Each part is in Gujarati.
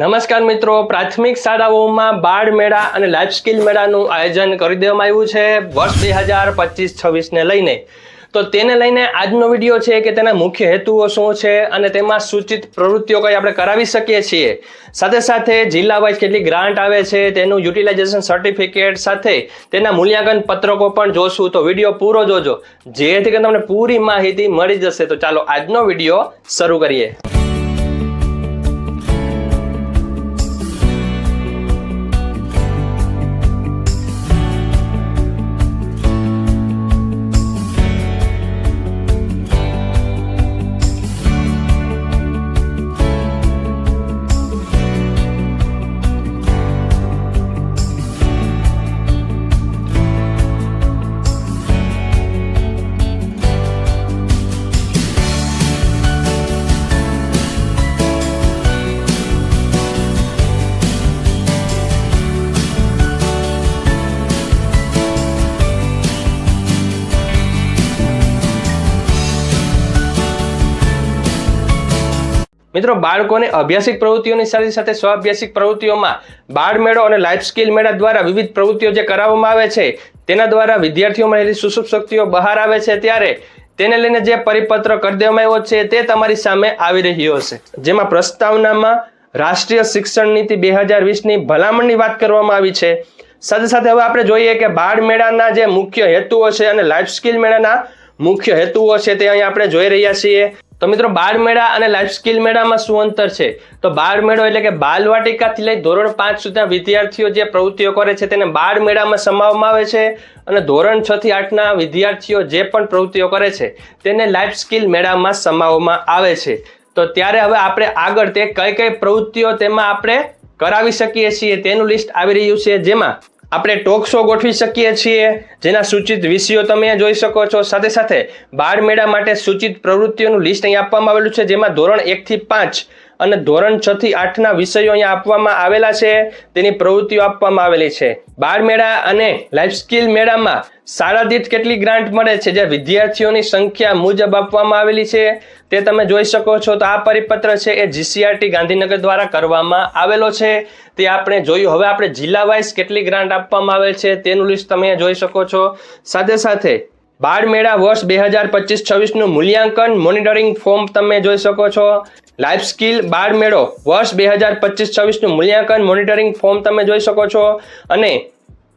નમસ્કાર મિત્રો, પ્રાથમિક શાળાઓમાં બાળ મેળા અને લાઈફ સ્કિલ મેળાનું આયોજન કરી દેવામાં આવ્યું છે વર્ષ બે હજાર પચીસ છવ્વીસને લઈને. તો તેને લઈને આજનો વીડિયો છે કે તેના મુખ્ય હેતુઓ શું છે અને તેમાં સૂચિત પ્રવૃત્તિઓ કઈ આપણે કરાવી શકીએ છીએ. સાથે સાથે જિલ્લા વાઇઝ કેટલી ગ્રાન્ટ આવે છે, તેનું યુટિલાઇઝેશન સર્ટિફિકેટ સાથે તેના મૂલ્યાંકન પત્રકો પણ જોશું. તો વીડિયો પૂરો જોજો. જેથી કરીને તમને પૂરી માહિતી મળી જશે. તો ચાલો આજનો વીડિયો શરૂ કરીએ. મિત્રો, બાળકોને અભ્યાસિક પ્રવૃત્તિઓની સાથે સાથે સ્વઅભ્યાસિક પ્રવૃત્તિઓમાં બાળ મેળો અને લાઈફ સ્કિલ મેળા દ્વારા વિવિધ પ્રવૃત્તિઓ જે કરાવવામાં આવે છે, તેના દ્વારા વિદ્યાર્થીઓમાં રહેલી સુસુપ શક્તિઓ બહાર આવે છે ત્યારે તેને લઈને જે પરિપત્ર કરી દેવામાં આવ્યો છે તે તમારી સામે આવી રહ્યો હશે. જેમાં પ્રસ્તાવનામાં રાષ્ટ્રીય શિક્ષણ નીતિ બે હજાર વીસની ભલામણની વાત કરવામાં આવી છે. સાથે સાથે હવે આપણે જોઈએ કે બાળ મેળાના જે મુખ્ય હેતુઓ છે અને લાઈફ સ્કિલ મેળાના મુખ્ય હેતુઓ છે તે અહીં આપણે જોઈ રહ્યા છીએ. તો મિત્રો બાળ મેળા અને લાઈફ સ્કિલ મેળામાં શું અંતર છે? તો બાળ મેળો એટલે કે બાલવાટિકાથી લઈ ધોરણ પાંચ સુધીના વિદ્યાર્થીઓ જે પ્રવૃત્તિઓ કરે છે તેને બાળ મેળામાં સમાવવામાં આવે છે અને ધોરણ છ થી આઠના વિદ્યાર્થીઓ જે પણ પ્રવૃત્તિઓ કરે છે તેને લાઈફ સ્કિલ મેળામાં સમાવવામાં આવે છે. તો ત્યારે હવે આપણે આગળ તે કઈ કઈ પ્રવૃત્તિઓ તેમાં આપણે કરાવી શકીએ છીએ તેનું લિસ્ટ આવી રહ્યું છે જેમાં આપણે ટોક શો ગોઠવી શકીએ છીએ, જેના સૂચિત વિષયો તમે જોઈ શકો છો. સાથે સાથે બાળ મેળા માટે સૂચિત પ્રવૃત્તિઓનું લિસ્ટ અહીં આપવામાં આવેલું છે, જેમાં ધોરણ એકથી પાંચ અને ધોરણ છ થી આઠના વિષયો અહીંયા આપવામાં આવેલા છે. તેની પ્રવૃત્તિઓ આપવામાં આવેલી છે. બાળ મેળા અને લાઈફ સ્કિલ મેળામાં શાળા દીઠ કેટલી ગ્રાન્ટ મળે છે જે વિદ્યાર્થીઓની સંખ્યા મુજબ આપવામાં આવેલી છે. તે તમે જોઈ શકો છો તો આ પરિપત્ર છે એ જીસીઆરટી ગાંધીનગર દ્વારા કરવામાં આવેલો છે. તે આપણે જોયું. હવે આપણે જિલ્લા વાઇઝ કેટલી ગ્રાન્ટ આપવામાં આવેલ છે તેનું લિસ્ટ તમે જોઈ શકો છો. સાથે સાથે બાળ મેળા વર્ષ બે હજાર પચીસ છવ્વીસનું મૂલ્યાંકન મોનિટરિંગ ફોર્મ તમે જોઈ શકો છો. લાઈફ સ્કિલ બાળ મેળો વર્ષ બે હજાર પચીસ છવ્વીસનું મૂલ્યાંકન મોનિટરિંગ ફોર્મ તમે જોઈ શકો છો. અને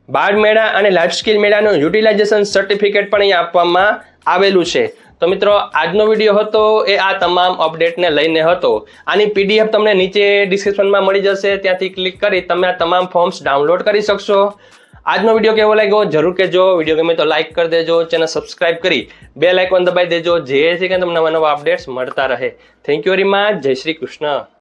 બાળ મેળા અને લાઈફ સ્કિલ મેળાનું યુટિલાઇઝેશન સર્ટિફિકેટ પણ અહીંયા આપવામાં આવેલું છે. તો મિત્રો, આજનો વીડિયો હતો એ આ તમામ અપડેટને લઈને હતો. આની પીડીએફ તમને નીચે ડિસ્ક્રિપ્શનમાં મળી જશે. ત્યાંથી ક્લિક કરી તમે આ તમામ ફોર્મ્સ ડાઉનલોડ કરી શકશો. આજનો વીડિયો કેવો લાગ્યો? જરૂર કહેજો. વીડિયો ગમે તો લાઇક કરી દેજો. ચેનલ સબસ્ક્રાઇબ કરી બે લાઇકોન દબાવી દેજો. જેથી કરીને તમને નવા નવા અપડેટ્સ મળતા રહે. થેન્ક યુ વેરી મચ જય શ્રી કૃષ્ણ.